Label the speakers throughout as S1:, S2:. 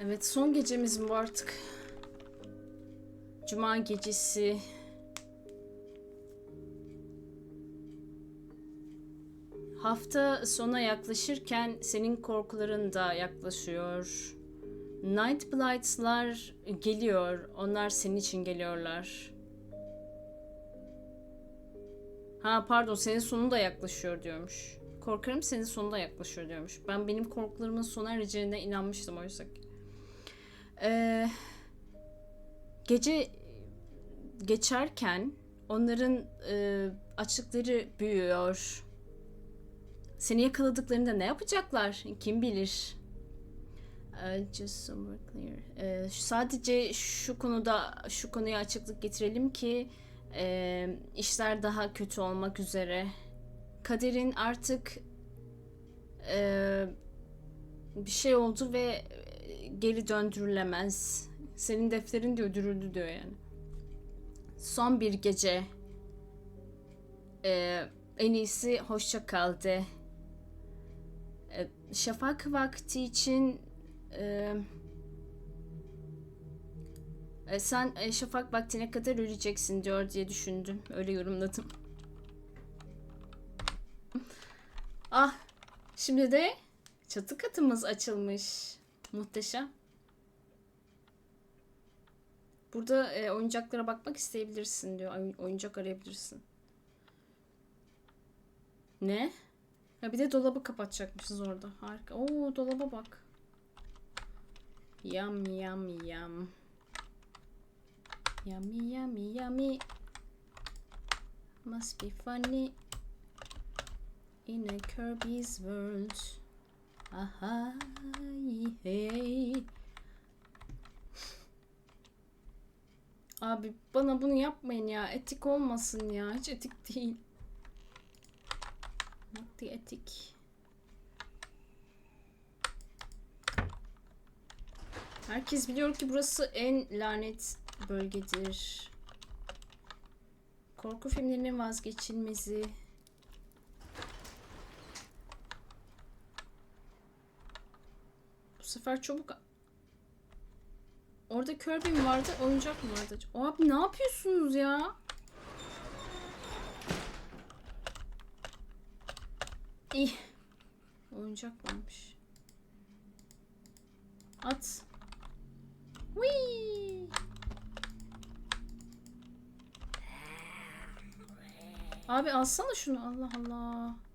S1: Evet son gecemiz mi bu artık? Cuma gecesi. Hafta sona yaklaşırken senin korkuların da yaklaşıyor. Night Blights'lar geliyor. Onlar senin için geliyorlar. Ha pardon senin sonun da yaklaşıyor diyormuş. Korkarım senin sonun da yaklaşıyor diyormuş. Ben benim korkularımın sona ereceğine inanmıştım oysa ki. Ee, gece geçerken onların e, açlıkları büyüyor. Seni yakaladıklarında ne yapacaklar? Kim bilir? Just so we're clear. Ee, sadece şu konuda şu konuya açıklık getirelim ki e, işler daha kötü olmak üzere. Kaderin artık e, bir şey oldu ve geri döndürülemez. Senin defterin de öldürüldü diyor yani. Son bir gece. E, en iyisi hoşça kal de. E, şafak vakti için e, e, sen e, şafak vaktine kadar öleceksin diyor diye düşündüm. Öyle yorumladım. ah, şimdi de çatı katımız açılmış. Muhteşem. Burada e, oyuncaklara bakmak isteyebilirsin diyor. Oy- oyuncak arayabilirsin. Ne? Ya bir de dolabı kapatacakmışız orada. Harika. Oo dolaba bak. Yum yum yum. Yummy yummy yummy. Must be funny. In a Kirby's world. Hey. Abi bana bunu yapmayın ya. Etik olmasın ya. Hiç etik değil. Not etik. Herkes biliyor ki burası en lanet bölgedir. Korku filmlerinin vazgeçilmezi. Sefer çabuk... Orada Kirby mi vardı, oyuncak mı vardı? Abi ne yapıyorsunuz ya? İyi. Oyuncak varmış. At. Whee! Abi alsana şunu. Allah Allah.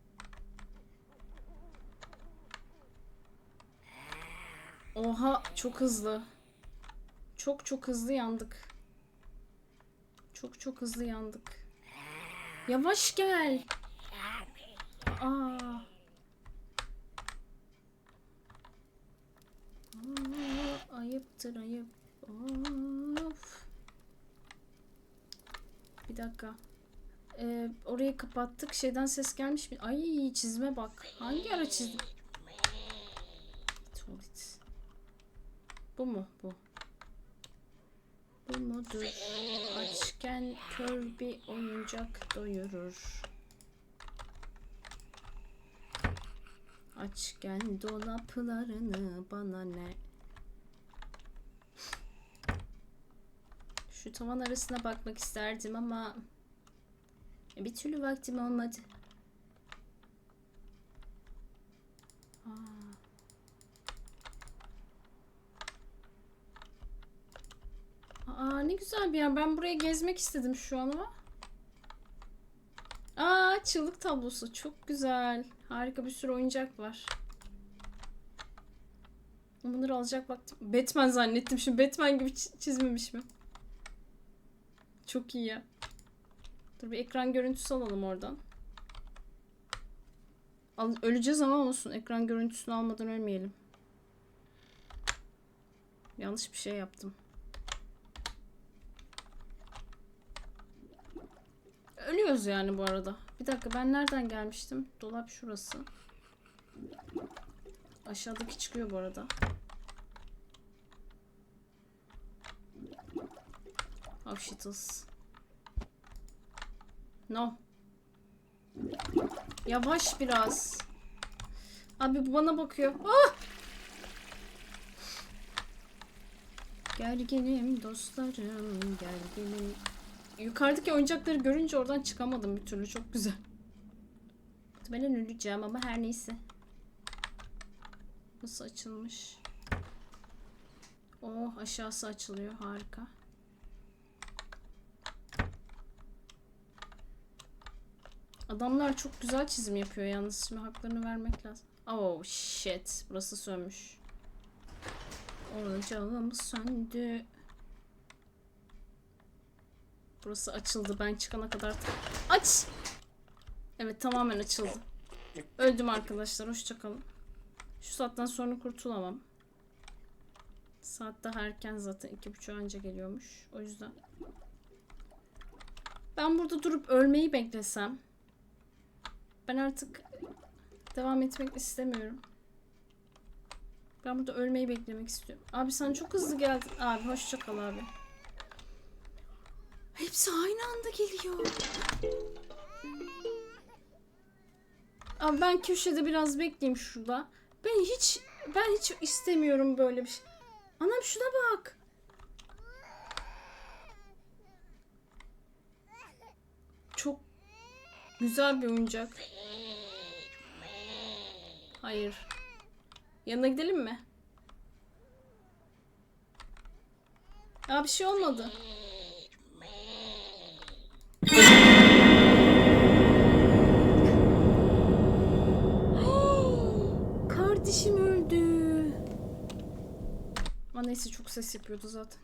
S1: Oha çok hızlı. Çok çok hızlı yandık. Çok çok hızlı yandık. Yavaş gel. Aa. Aa, ayıptır ayıp. Of. Bir dakika. Ee, orayı kapattık. Şeyden ses gelmiş mi? Ay çizme bak. Hangi ara çizdim? Bu mu? Bu. Bu mudur? Açken kör bir oyuncak doyurur. Açken dolaplarını bana ne? Şu tavan arasına bakmak isterdim ama bir türlü vaktim olmadı. Aa. Aa ne güzel bir yer. Ben buraya gezmek istedim şu an ama. Aa çığlık tablosu. Çok güzel. Harika bir sürü oyuncak var. Bunları alacak vaktim. Batman zannettim. Şimdi Batman gibi çi- çizmemiş mi? Çok iyi ya. Dur bir ekran görüntüsü alalım oradan. Al, öleceğiz ama olsun. Ekran görüntüsünü almadan ölmeyelim. Yanlış bir şey yaptım. Ölüyoruz yani bu arada. Bir dakika ben nereden gelmiştim? Dolap şurası. Aşağıdaki çıkıyor bu arada. Oh shittles. No. Yavaş biraz. Abi bu bana bakıyor. Ah! Gerginim dostlarım gerginim. Yukarıdaki oyuncakları görünce oradan çıkamadım bir türlü çok güzel. Muhtemelen öleceğim ama her neyse. Nasıl açılmış? Oh aşağısı açılıyor harika. Adamlar çok güzel çizim yapıyor yalnız şimdi haklarını vermek lazım. Oh shit burası sönmüş. Ocağım söndü. Burası açıldı ben çıkana kadar. Aç! Evet tamamen açıldı. Öldüm arkadaşlar hoşçakalın. Şu saatten sonra kurtulamam. Saat daha erken zaten. iki buçuk önce geliyormuş. O yüzden. Ben burada durup ölmeyi beklesem. Ben artık devam etmek istemiyorum. Ben burada ölmeyi beklemek istiyorum. Abi sen çok hızlı geldin. Abi hoşça kal abi. Hepsi aynı anda geliyor. Abi ben köşede biraz bekleyeyim şurada. Ben hiç ben hiç istemiyorum böyle bir şey. Anam şuna bak. Çok güzel bir oyuncak. Hayır. Yanına gidelim mi? Aa bir şey olmadı. Ama neyse çok ses yapıyordu zaten.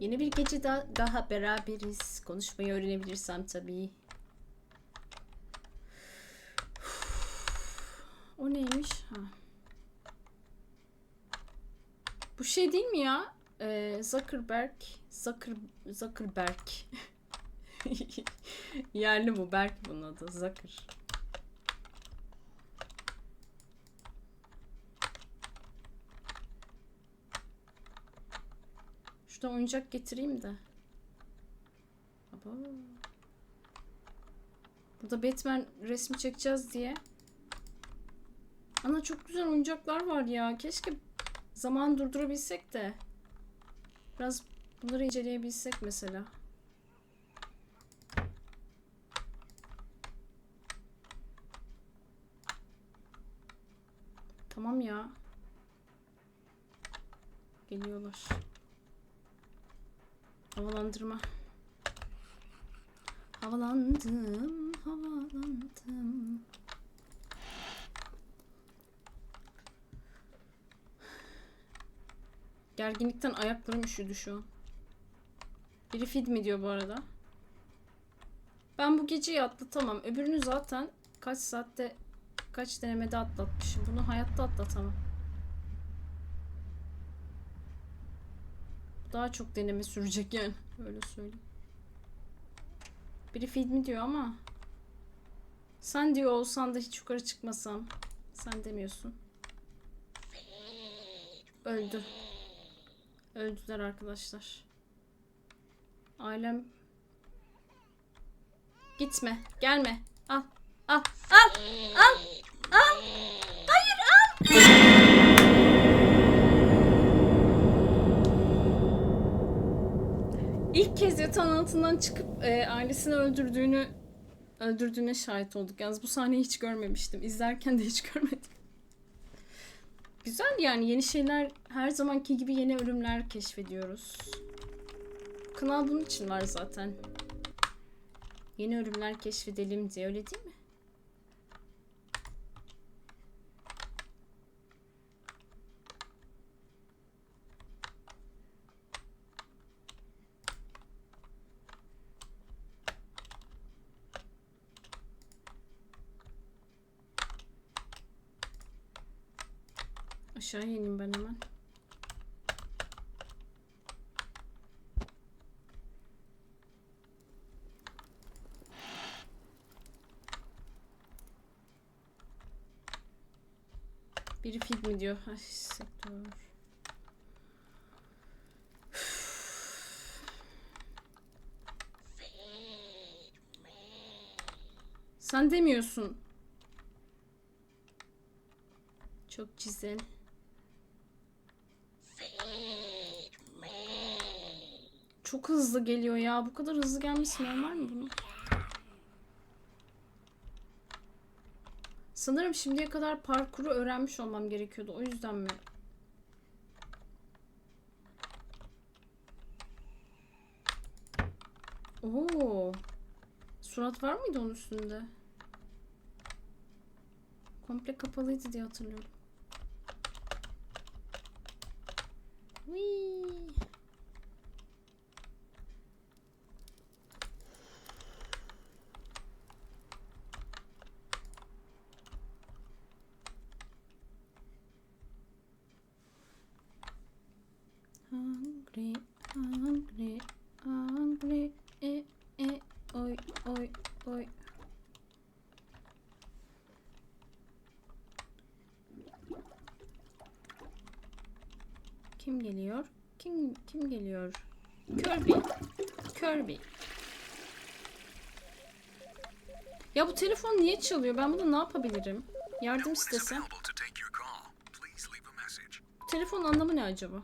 S1: Yeni bir gece daha, daha beraberiz. Konuşmayı öğrenebilirsem tabii. O neymiş? Ha. Bu şey değil mi ya? Ee, Zuckerberg. Zucker, Zuckerberg. Yerli bu. Berk bunun adı. Zucker. Şuradan oyuncak getireyim de. Aba. Burada Batman resmi çekeceğiz diye. Ana çok güzel oyuncaklar var ya. Keşke zaman durdurabilsek de. Biraz bunları inceleyebilsek mesela. Tamam ya. Geliyorlar. Havalandırma. Havalandım, havalandım. Gerginlikten ayaklarım üşüdü şu an. Biri feed mi diyor bu arada? Ben bu geceyi atlatamam. Öbürünü zaten kaç saatte kaç denemede atlatmışım. Bunu hayatta atlatamam. Daha çok deneme sürecek yani. Öyle söyleyeyim. Biri feed mi diyor ama sen diyor olsan da hiç yukarı çıkmasam. Sen demiyorsun. Öldü. Öldüler arkadaşlar. Ailem Gitme. Gelme. Al. Al. Al. Al. Al. Hayır İlk kez yatağın altından çıkıp e, ailesini öldürdüğünü öldürdüğüne şahit olduk. Yalnız bu sahneyi hiç görmemiştim. İzlerken de hiç görmedim. Güzel yani yeni şeyler her zamanki gibi yeni ölümler keşfediyoruz. Kanal bunun için var zaten. Yeni ölümler keşfedelim diye öyle değil mi? Aşağı ineyim ben hemen. Biri feed mi diyor? Ay sektör. Sen demiyorsun. Çok güzel. Çok hızlı geliyor ya. Bu kadar hızlı gelmesi normal mi bunun? Sanırım şimdiye kadar parkuru öğrenmiş olmam gerekiyordu. O yüzden mi? Oo. Surat var mıydı onun üstünde? Komple kapalıydı diye hatırlıyorum. Whee! Hungry, hungry, hungry, e, e, oy, oy, oy. Kim geliyor? Kim kim geliyor? Kirby. Kirby. Ya bu telefon niye çalıyor? Ben burada ne yapabilirim? Yardım istesem. telefonun anlamı ne acaba?
S2: Uh,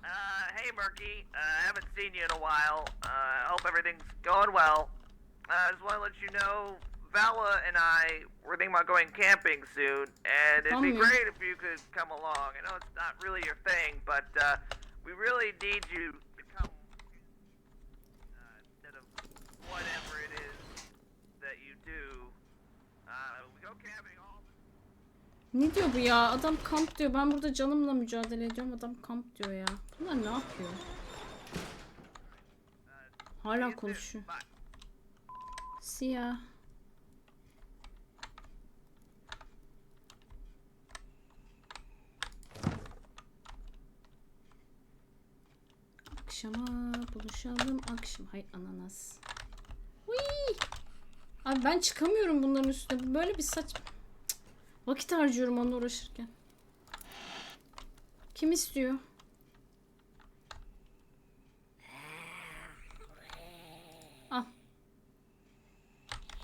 S2: hey Murky. Uh, I haven't seen you in a while. Uh, I hope everything's going well. I just want to let you know, Vala and I were thinking about going camping soon, and it'd be great if you could come along. I know it's not really your thing, but uh, we really need you to come uh, instead of whatever it is that you do. Uh, we go camping all
S1: Ne diyor bu ya? Adam kamp diyor. Ben burada canımla mücadele ediyorum. Adam kamp diyor ya. Bunlar ne yapıyor? Hala konuşuyor. Siyah. Akşama buluşalım akşam. Hay ananas. Whee! Abi ben çıkamıyorum bunların üstüne. Böyle bir saç... Vakit harcıyorum onunla uğraşırken. Kim istiyor? Al.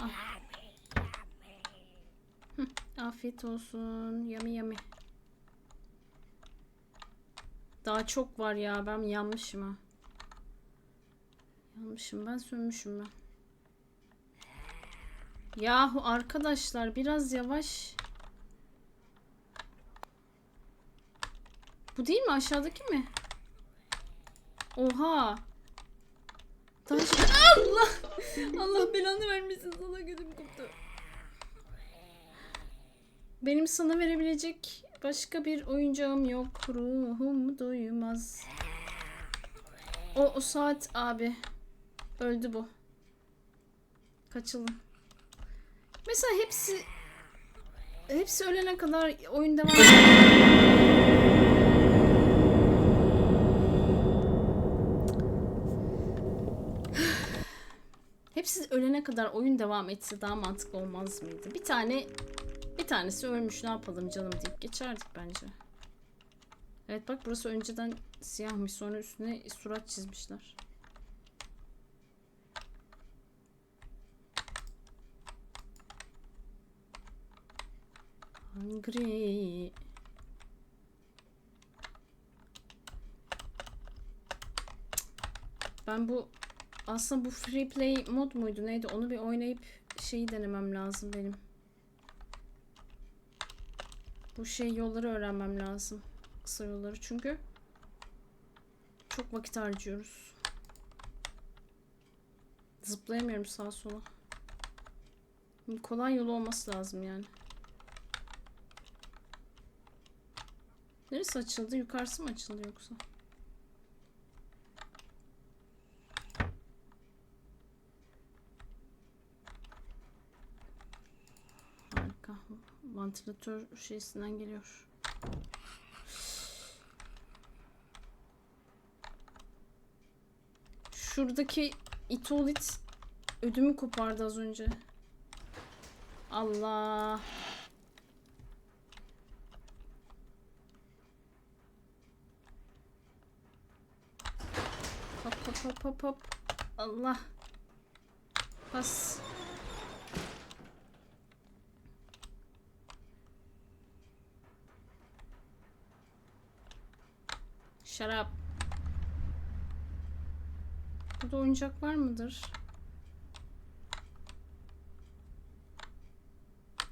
S1: Al. Hı, Afiyet olsun. Yami yami. Daha çok var ya. Ben yanmışım ha. Yanmışım ben sönmüşüm ben. Yahu arkadaşlar biraz yavaş. Bu değil mi? Aşağıdaki mi? Oha. Taş... Allah! Allah belanı vermesin sana gözüm koptu. Benim sana verebilecek başka bir oyuncağım yok. Ruhum duymaz. O, o saat abi. Öldü bu. Kaçalım. Mesela hepsi hepsi ölene kadar oyun devam Hepsi ölene kadar oyun devam etse daha mantıklı olmaz mıydı? Bir tane bir tanesi ölmüş ne yapalım canım deyip geçerdik bence. Evet bak burası önceden siyahmış sonra üstüne surat çizmişler. Hungry. Ben bu aslında bu free play mod muydu neydi onu bir oynayıp şeyi denemem lazım benim. Bu şey yolları öğrenmem lazım. Kısa yolları çünkü çok vakit harcıyoruz. Zıplayamıyorum sağa sola. Kolay yolu olması lazım yani. Neresi açıldı? Yukarısı mı açıldı yoksa? Harika. Vantilatör şeysinden geliyor. Şuradaki itolit ödümü kopardı az önce. Allah. Hop hop hop. Allah. Pas. Up. Burada oyuncak var mıdır?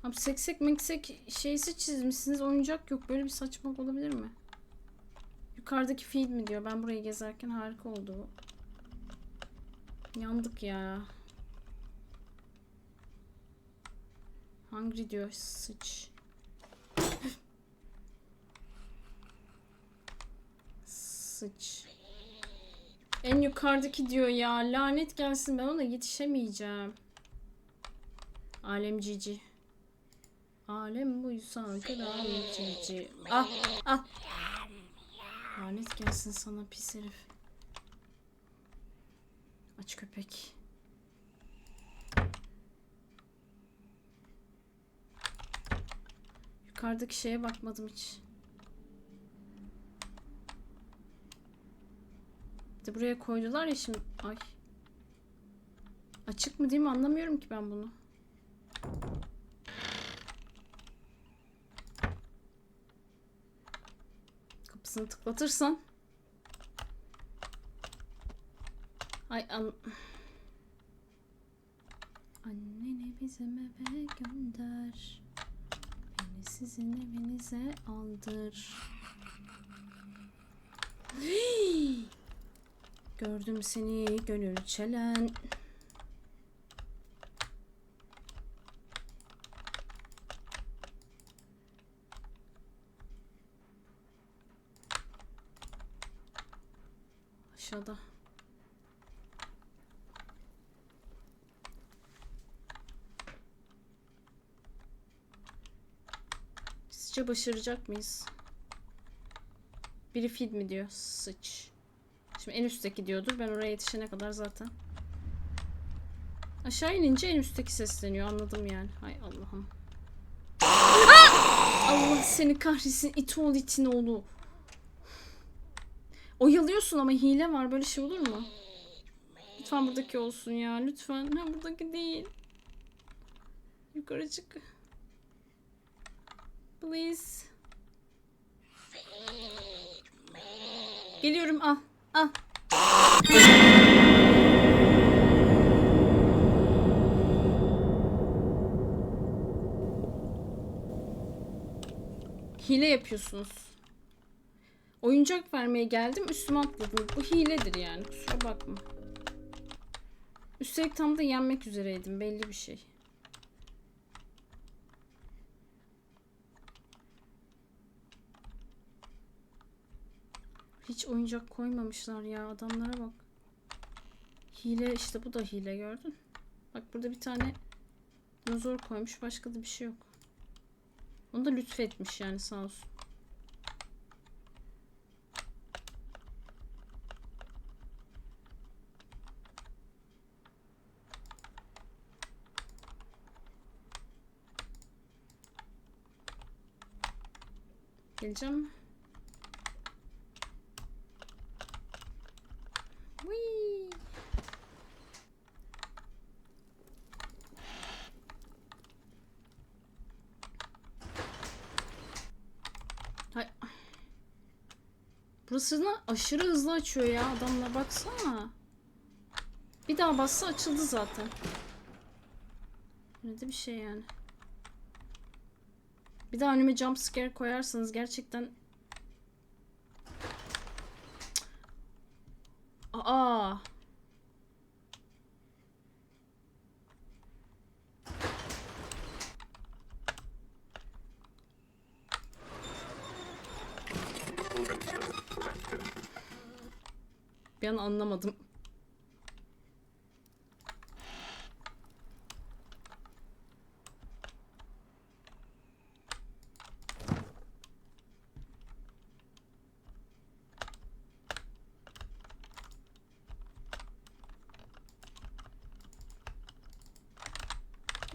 S1: Abi seksek meksek şeysi çizmişsiniz oyuncak yok. Böyle bir saçmalık olabilir mi? Yukarıdaki feed mi diyor. Ben burayı gezerken harika oldu bu. Yandık ya. Hungry diyor. Sıç. Sıç. En yukarıdaki diyor ya. Lanet gelsin ben ona yetişemeyeceğim. Alem cici. Alem buysa kral cici. Ah ah. Lanet gelsin sana pis herif. Aç köpek. Yukarıdaki şeye bakmadım hiç. De buraya koydular ya şimdi. Ay. Açık mı değil mi anlamıyorum ki ben bunu. Kapısını tıklatırsan. Ay an... Anneni bizim eve gönder. Beni sizin evinize aldır. Gördüm seni gönül çelen. Aşağıda. Sizce başaracak mıyız? Biri feed mi diyor? Sıç. Şimdi en üstteki diyordur. Ben oraya yetişene kadar zaten. Aşağı inince en üstteki sesleniyor. Anladım yani. Hay Allah'ım. Ah! Allah seni kahretsin. İt oğlu itin oğlu. Oyalıyorsun ama hile var. Böyle şey olur mu? Lütfen buradaki olsun ya. Lütfen. Ha buradaki değil. Yukarı çık. Please. Geliyorum. Al. Al. Hile yapıyorsunuz. Oyuncak vermeye geldim üstüme atladım. Bu hiledir yani kusura bakma. Üstelik tam da yenmek üzereydim belli bir şey. Hiç oyuncak koymamışlar ya adamlara bak. Hile işte bu da hile gördün. Bak burada bir tane dinozor koymuş başka da bir şey yok. Onu da lütfetmiş yani sağ olsun. Geleceğim. Whee! Hay. Burasını aşırı hızlı açıyor ya adamla baksana. Bir daha bassa açıldı zaten. Ne de bir şey yani. Bir daha önüme jump scare koyarsanız gerçekten Aa. Bir an anlamadım.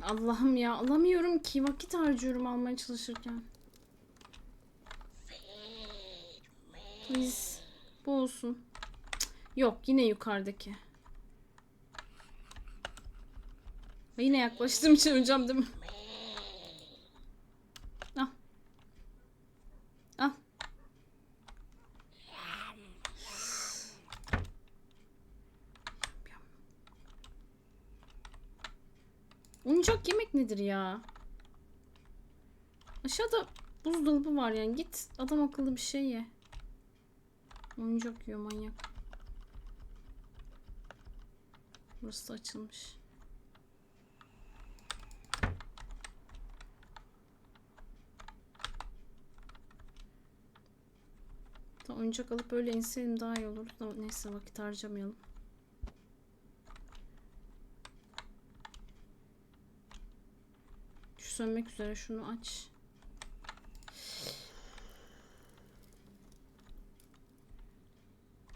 S1: Allah'ım ya alamıyorum ki vakit harcıyorum almaya çalışırken. Please. Bu olsun. Yok yine yukarıdaki. Yine yaklaştığım için öleceğim değil mi? Al. Al. Oyuncak yemek nedir ya? Aşağıda buzdolabı var yani. Git adam akıllı bir şey ye. Oyuncak yiyor manyak. Burası da açılmış. Da oyuncak alıp öyle inseydim daha iyi olur. Da neyse vakit harcamayalım. Şu sönmek üzere şunu aç.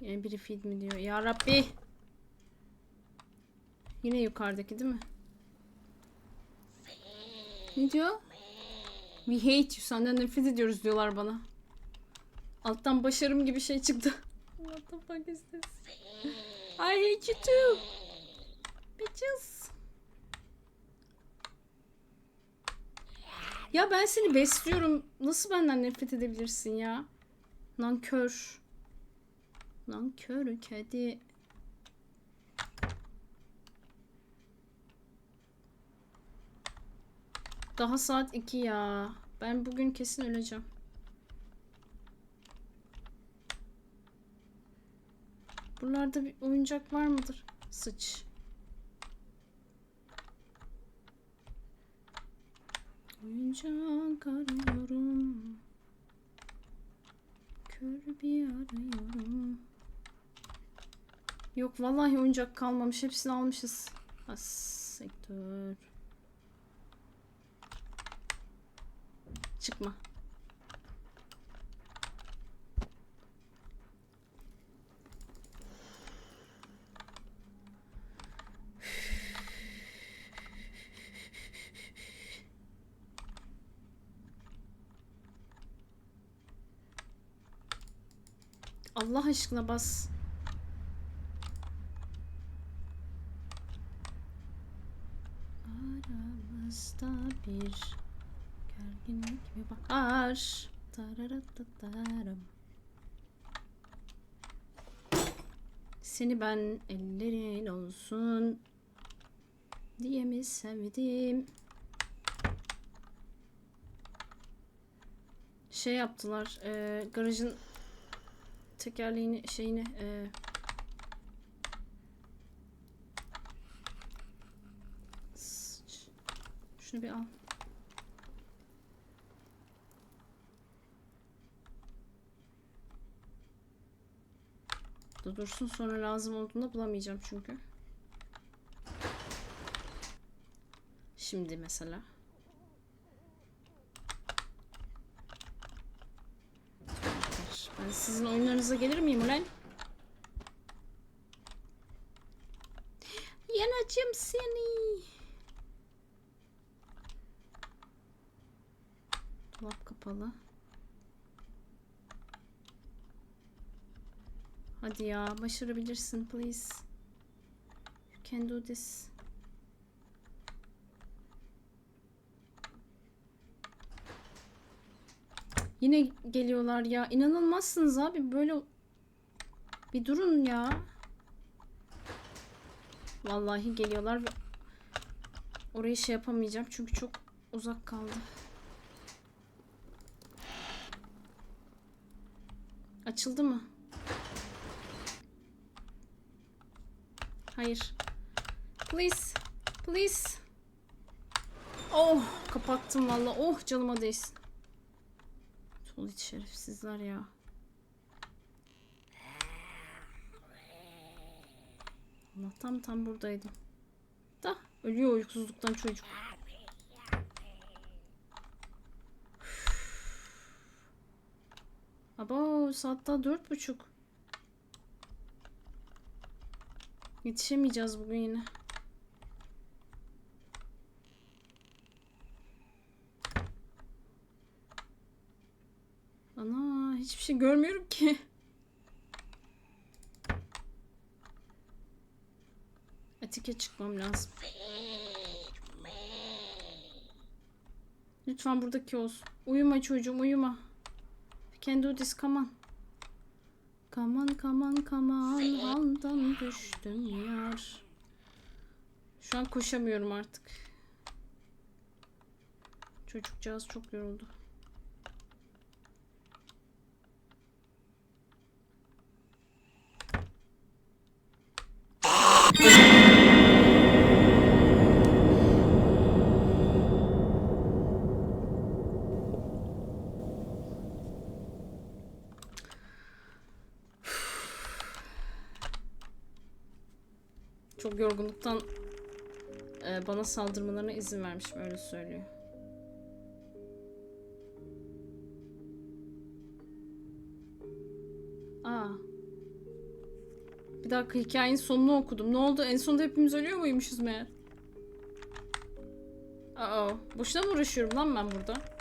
S1: Yine biri feed mi diyor. Ya Rabbi. Yine yukarıdaki değil mi? Ne diyor? We hate you. Senden nefret ediyoruz diyorlar bana. Alttan başarım gibi şey çıktı. What the fuck is this? I hate you too. Bitches. Ya ben seni besliyorum. Nasıl benden nefret edebilirsin ya? Nankör. Nankör kedi. Daha saat 2 ya. Ben bugün kesin öleceğim. Buralarda bir oyuncak var mıdır? Sıç. Oyuncak arıyorum. Kör bir arıyorum. Yok vallahi oyuncak kalmamış. Hepsini almışız. As sektör. Çıkma. Allah aşkına bas. Aramızda bir gerginlik mi var? Seni ben ellerin olsun diye mi sevdim? Şey yaptılar, e, garajın tekerleğini şeyini e, şunu bir al. Da dursun sonra lazım olduğunda bulamayacağım çünkü. Şimdi mesela. Ben sizin oyunlarınıza gelir miyim ulan? Yanacağım seni. Dolap kapalı. Hadi ya başarabilirsin please. You can do this. Yine geliyorlar ya. İnanılmazsınız abi. Böyle bir durun ya. Vallahi geliyorlar ve orayı şey yapamayacağım çünkü çok uzak kaldı. Açıldı mı? Hayır. Please. Please. Oh kapattım valla. Oh canıma değsin. Tuvalet şerefsizler ya. Allah'tan tam buradaydım. Da ölüyor uykusuzluktan çocuk. Abo saat daha dört buçuk. Yetişemeyeceğiz bugün yine. Ana hiçbir şey görmüyorum ki. Atike çıkmam lazım. Lütfen buradaki olsun. Uyuma çocuğum uyuma. Can do this come on. Kaman kaman kaman haldan düştüm yar. Şu an koşamıyorum artık. Çocukcağız çok yoruldu. Yorgunluktan e, bana saldırmalarına izin vermişim öyle söylüyor. Aa. Bir dakika hikayenin sonunu okudum. Ne oldu? En sonunda hepimiz ölüyor muymuşuz meğer? Aa, boşuna mı uğraşıyorum lan ben burada?